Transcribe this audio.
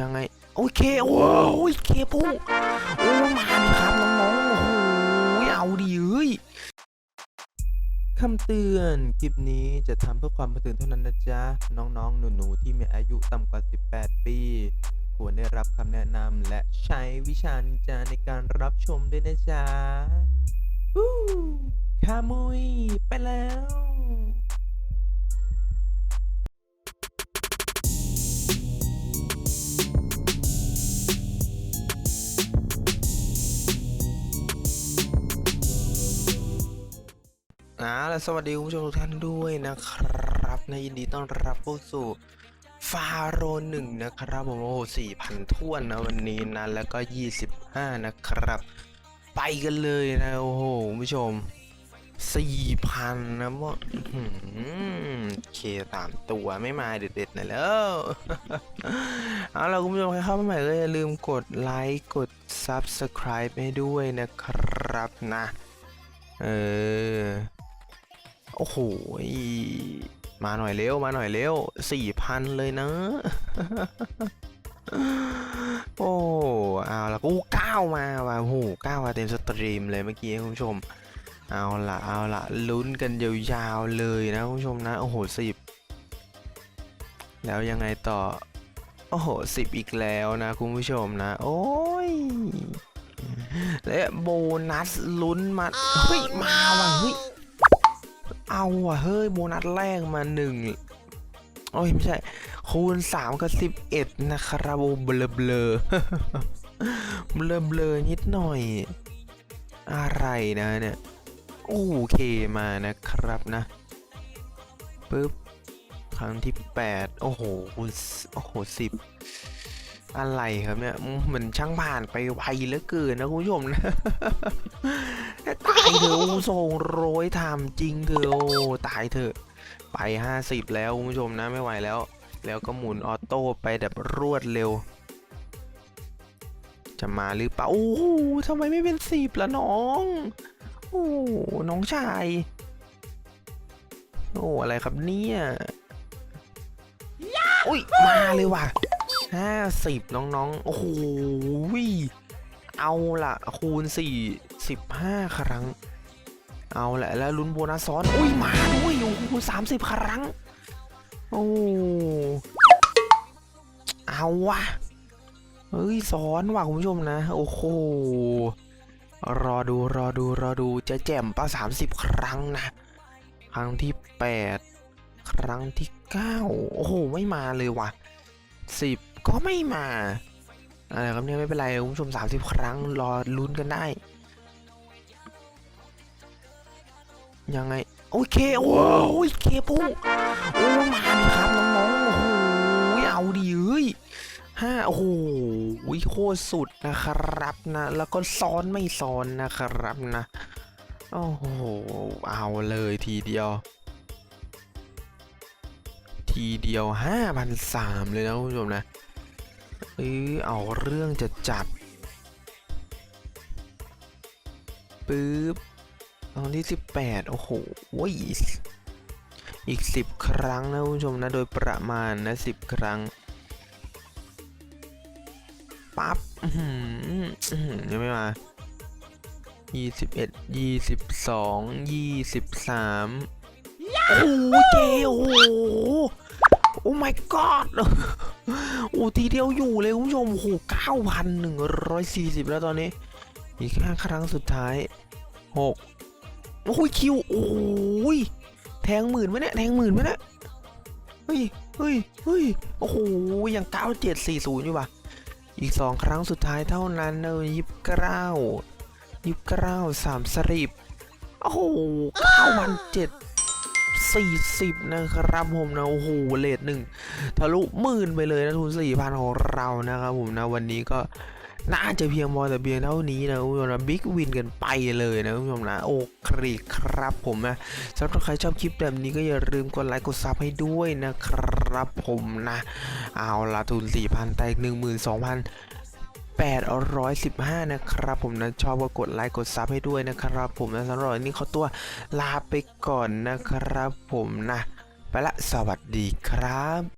ยังไง โอเค โอ้ยเคพุ่งโอ้มาดิครับน้องๆโอ้โหเอาดิเอ้ยคำเตือนคลิปนี้จะทำเพื่อความบันเทิงเท่านั้นนะจ๊ะ น้องๆ หนูๆ ที่มีอายุต่ำกว่า 18 ปี ควรได้รับคำแนะนำและใช้วิชานินจาในการรับชมด้วยนะจ๊ะฮู้คามุยไปแล้ว อ่าและสวัสดีคุณผู้ชมทุกท่านด้วยนะครับในยินดีต้อนรับเข้าสู่ฟาโรหนึ่งนะครับผมโอ้สี่พันท่วนนะวันนี้นะแล้วก็ยี่สิบห้านะครับ ไปกันเลยนะโอ้โหคุณผู้ชมสี่พันนะว่าเคสามตัวไม่มาเด็ดๆหน่อยแล้วเอาล่ะคุณผู้ชมใครเข้ามาใหม่ก็อย่าลืมกดไลค์กด Subscribe ให้ด้วยนะครับนะ เออ โอ้โห มาหน่อยเร็ว มาหน่อยเร็วสี่พันเลยนะ โอ้เอาละกูเก้ามาว่ะโอ้โหเก้ามาเต็มสตรีมเลยเมื่อกี้คุณผู้ชม เอาละเอาละลุ้นกันยาวๆเลยนะคุณผู้ชมนะ โอ้โหสิบแล้วยังไงต่อ โอ้โหสิบอีกแล้วนะคุณผู้ชมนะ โอ้ยและโบนัสลุ้นมา เฮ้ย มาว่ะเฮ้ย เอาว่ะเฮ้ยโบนัสแรกมาหนึ่งโอ้ยไม่ใช่ คูณสามกับสิบเอ็ดนะครับโอ้เบลเบลเบลเบลนิดหน่อย อะไรนะเนี่ยโอเคมานะครับนะปึ๊บครั้งที่แปดโอ้โหคูณโอ้โหสิบอะไรครับเนี่ยมเหมือนช่างผ่านไปไวเหลือเกินนะคุณผู้ชมนะายเถอะโอ้ส่งโรยทำจริงเถอะโอ้ตายเถอะ ไปห้าสิบแล้วคุณผู้ชมนะไม่ไหวแล้ว แล้วก็หมุนออโต้ไปแบบรวดเร็ว จะมาหรือเปล่าโอ้ทำไมไม่เป็นสิบละน้อง โอ้น้องชาย โอ้อะไรครับเนี่ยอุ้ยมาเลยว่ะห้าสิบน้องๆ โอ้โหเอาละคูณสี่ สิบห้าครั้ง เอาแหละแล้วลุ้นโบนัสซ้อน อุ้ยมาด้วยโอ้โหสามสิบครั้ง โอ้เอาวะเฮ้ยซ้อนว่ะคุณผู้ชมนะ โอ้โห รอดูรอดูรอดูจะแจ่มป่ะสามสิบครั้งนะ ครั้งที่แปดครั้งที่เก้าโอ้โห ไม่มาเลยว่ะสิบก็ไม่มาอะไรครับเนี่ยไม่เป็นไรคุณผู้ชมสามสิบครั้งรอลุ้นกันได้ ยังไง โอเค โอ้ยเคพุ่งโอ้มาดิครับน้องๆโอ้โหเอาดิเอ้ยห้าโอ้โหโคตรสุดนะครับนะ แล้วก็ซ้อนไม่ซ้อนนะครับนะ โอ้โห เอาเลยทีเดียว ทีเดียวห้าพันสามเลยนะคุณผู้ชมนะ เออเอาเรื่องจะจัดปึ๊บ อนที่18โอ้โหอีก10ครั้งนะคุณผู้ชมนะโดยประมาณนะ10ครั้งปั๊บอื้อหืออื้อหือยังไม่มา21 22 23โอ้โหเจโอ้โหโอ้ my god โอ้ทีเดียวอยู่เลยคุณผู้ชม โอ้โห9,140แล้วตอนนี้ อีกห้าครั้งสุดท้ายหก โอ้ยคิวโอ้ยแทงหมื่นไหมเนี่ยแทงหมื่นไหมเนี่ยเฮ้ยเฮ้ยเฮ้ยโอ้โหยังเก้าเจ็ดสี่ศูนย์อยู่ว่ะอีกสองครั้งสุดท้ายเท่านั้นนะยิบเก้ายิบเก้าสามสริบโอ้โหเก้าพันเจ็ดสี่สิบนะครับผมนะโอ้โหเลทหนึ่งทะลุหมื่นไปเลยนะทุนสี่พันของเรานะครับผมนะวันนี้ก็ น่าจะเพียงพอแต่เพียงเท่านี้นะคุณผู้ชมนะบิ๊กวินกันไปเลยนะคุณผู้ชมนะโอเคครับผมนะสำหรับใครชอบคลิปแบบนี้ก็อย่าลืมกดไลค์กดซับให้ด้วยนะครับผมนะ เอาละทุน 4,000แต่อีก12,000 815 นะครับผมนะชอบก็กดไลค์กดซับให้ด้วยนะครับผมนะสำหรับวันนี้ขอตัวลาไปก่อนนะครับผมนะ ไปละสวัสดีครับ